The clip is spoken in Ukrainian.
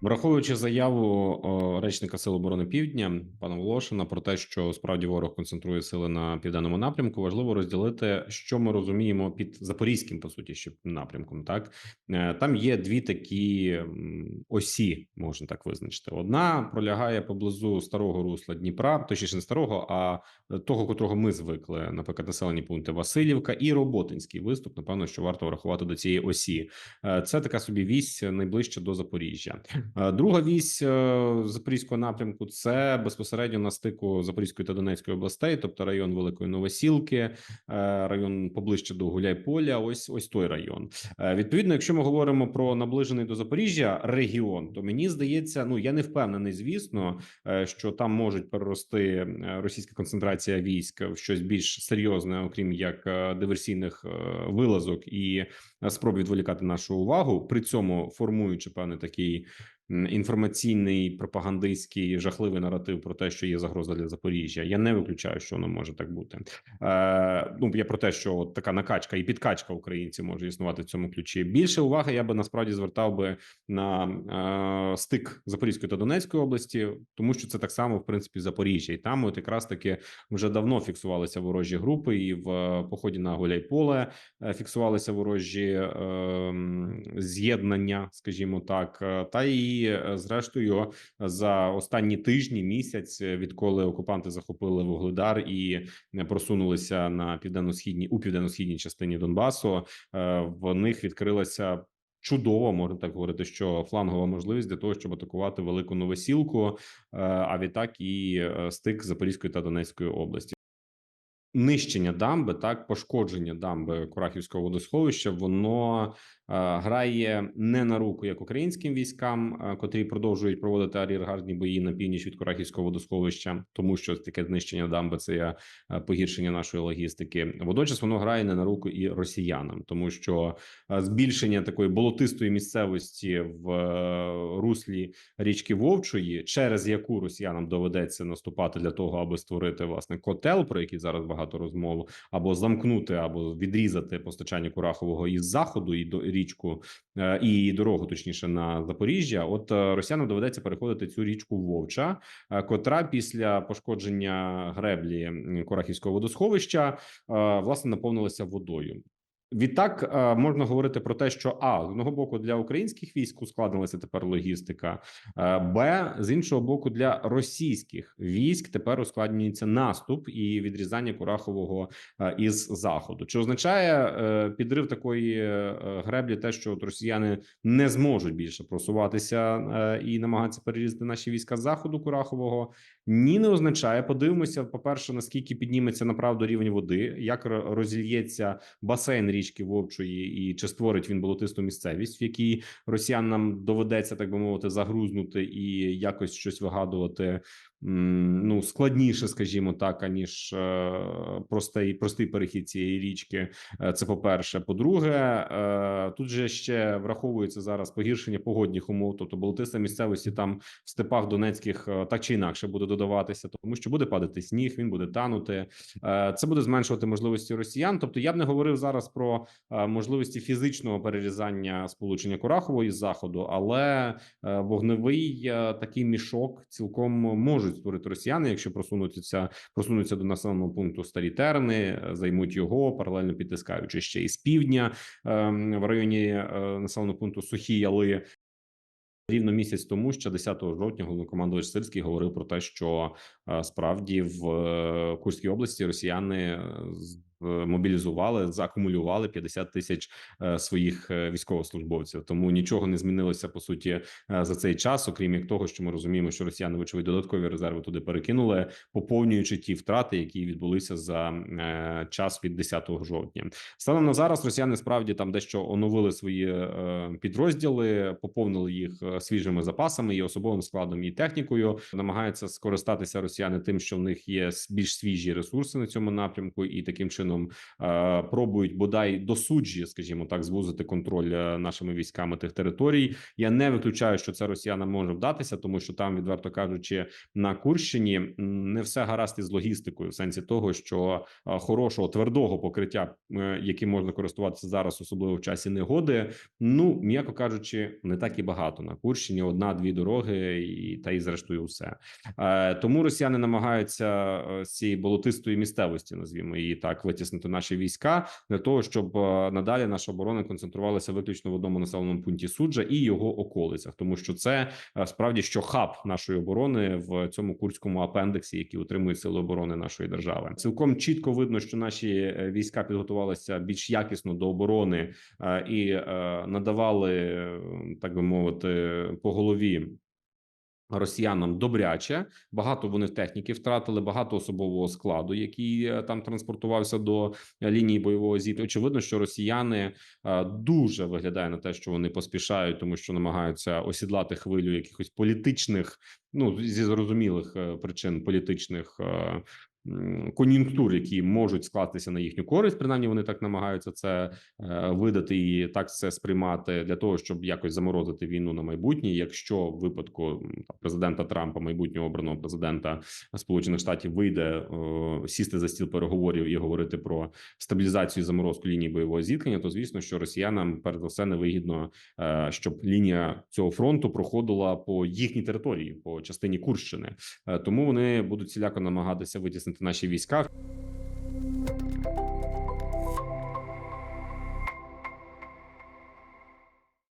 Враховуючи заяву речника Сил оборони Півдня пана Волошина про те, що справді ворог концентрує сили на південному напрямку, важливо розділити, що ми розуміємо під запорізьким, по суті, ще напрямком. Так Е, там є дві такі осі, можна так визначити. Одна пролягає поблизу старого русла Дніпра, точніше не старого, а того, котрого ми звикли, наприклад, населені пункти Васильівка і Роботинський виступ. Напевно, що варто врахувати до цієї осі. Е, Це така собі вісь найближче до Запоріжжя. Е, Друга вісь е, запорізького напрямку це безпосередньо на стику Запорізької та Донецької областей, тобто район Великої Новосілки, е, район поближче до Гуляйполя. Ось ось той район. Відповідно, якщо ми говоримо про наближений до Запоріжжя регіон, то мені здається, ну я не впевнений, звісно, що там можуть перерости російська концентрація військ в щось більш серйозне, окрім як диверсійних вилазок і спроб відволікати нашу увагу, при цьому формуючи певний такий інформаційний пропагандистський жахливий наратив про те, що є загроза для Запоріжжя. Я не виключаю, що воно може так бути. Е, ну я про те, що от така накачка і підкачка українців може існувати в цьому ключі. Більше уваги я би насправді звертав би на е, стик Запорізької та Донецької області, тому що це так само в принципі Запоріжжя, і там от якраз таки вже давно фіксувалися ворожі групи, і в поході на Гуляйполе е, фіксувалися ворожі е, з'єднання, скажімо так, Е, та і е, зрештою за останні тижні місяць, е, відколи окупанти захопили Вугледар і не просунулися на південно-східній у південно-східній частині Донбасу. е, В них відкрилася. Чудово, можна так говорити, що флангова можливість для того, щоб атакувати велику новосілку, а відтак і стик Запорізької та Донецької області. Нищення дамби, так пошкодження дамби Курахівського водосховища, воно е, грає не на руку як українським військам, е, котрі продовжують проводити ар'єргардні бої на північ від Курахівського водосховища, тому що таке знищення дамби це е, погіршення нашої логістики. Водночас воно грає не на руку і росіянам, тому що збільшення такої болотистої місцевості в руслі річки Вовчої, через яку росіянам доведеться наступати для того, аби створити власне котел, про який зараз багато розмов, або замкнути, або відрізати постачання Курахового із заходу і до річку е, і дорогу, точніше на Запоріжжя. От е, росіянам доведеться переходити цю річку Вовча, е, котра після пошкодження греблі Курахівського водосховища власне наповнилася водою. Відтак е, можна говорити про те, що а з одного боку для українських військ ускладнилася тепер логістика, е, б з іншого боку, для російських військ тепер ускладнюється наступ і відрізання Курахового е, із заходу. Чи означає підрив такої греблі, те, що от росіяни не зможуть більше просуватися і намагатися перерізати наші війська з заходу Курахового? Ні, не означає. Подивимося, по перше, наскільки підніметься направду рівень води, як розільється басейн річки Вовчої, і чи створить він болотисту місцевість, в якій росіянам доведеться так би мовити загрузнути і якось щось вигадувати. Ну складніше, скажімо так, аніж е, простий простий перехід цієї річки. Е, Це по перше. По-друге, е, тут же ще враховується зараз погіршення погодних умов, тобто болотиста місцевості там в степах Донецьких так чи інакше буде додаватися, тому що буде падати сніг, він буде танути. Це буде зменшувати можливості росіян. Тобто, я б не говорив зараз про можливості фізичного перерізання сполучення Курахового із заходу, але вогневий такий мішок цілком можуть створити росіяни, якщо просунуться просунуться до населеного пункту старі терни, е, займуть його паралельно підтискаючи ще і з півдня ем, в районі е, населеного пункту Сухі Яли. Рівно місяць тому, ще 10 жовтня, головнокомандувач Сирський говорив про те, що е, справді в Курській області росіяни мобілізували, заакумулювали 50 тисяч е, своїх е, військовослужбовців. Тому нічого не змінилося по суті е, за цей час, окрім як того, що ми розуміємо, що росіяни вочевидь додаткові резерви туди перекинули, поповнюючи ті втрати, які відбулися за е, час від 10 жовтня. Станом на зараз росіяни справді там дещо оновили свої е, підрозділи, поповнили їх е, свіжими запасами і особовим складом і технікою. Намагаються скористатися росіяни тим, що в них є більш свіжі ресурси на цьому напрямку, і таким чином чином е, пробують бодай до суджі, скажімо так, звузити контроль е, нашими військами тих територій. Я не виключаю, що це росіянам може вдатися, тому що там, відверто кажучи, на Курщині не все гаразд із логістикою, в сенсі того, що е, хорошого твердого покриття, яким можна користуватися зараз, особливо в часі негоди. Ну м'яко кажучи, не так і багато на Курщині. Одна-дві дороги, і та й зрештою все. Е, Тому росіяни намагаються з цієї болотистої місцевості, назвімо її так, витіснити наші війська для того, щоб е, надалі наша оборона концентрувалася виключно в одному населеному пункті суджа і його околицях, тому що це е, справді що хаб нашої оборони в цьому курському апендексі, який утримує сили оборони нашої держави. Цілком чітко видно, що наші е, війська підготувалися більш якісно до оборони і надавали, так би мовити, по голові. Росіянам добряче багато вони техніки втратили, багато особового складу, який е, там транспортувався до лінії бойового зіткнення. Очевидно, що росіяни е, дуже виглядає на те, що вони поспішають, тому що намагаються осідлати хвилю якихось політичних, ну зі зрозумілих е, причин політичних кон'юнктур, які можуть скластися на їхню користь. Принаймні, вони так намагаються це е, видати і так це сприймати для того, щоб якось заморозити війну на майбутнє. Якщо в випадку президента Трампа, майбутнього обраного президента Сполучених Штатів, вийде е, сісти за стіл переговорів і говорити про стабілізацію і заморозку лінії бойового зіткнення, то звісно, що росіянам перш за все невигідно, е, щоб лінія цього фронту проходила по їхній території, по частині Курщини. Тому вони будуть всіляко намагатися витіснити наші війська.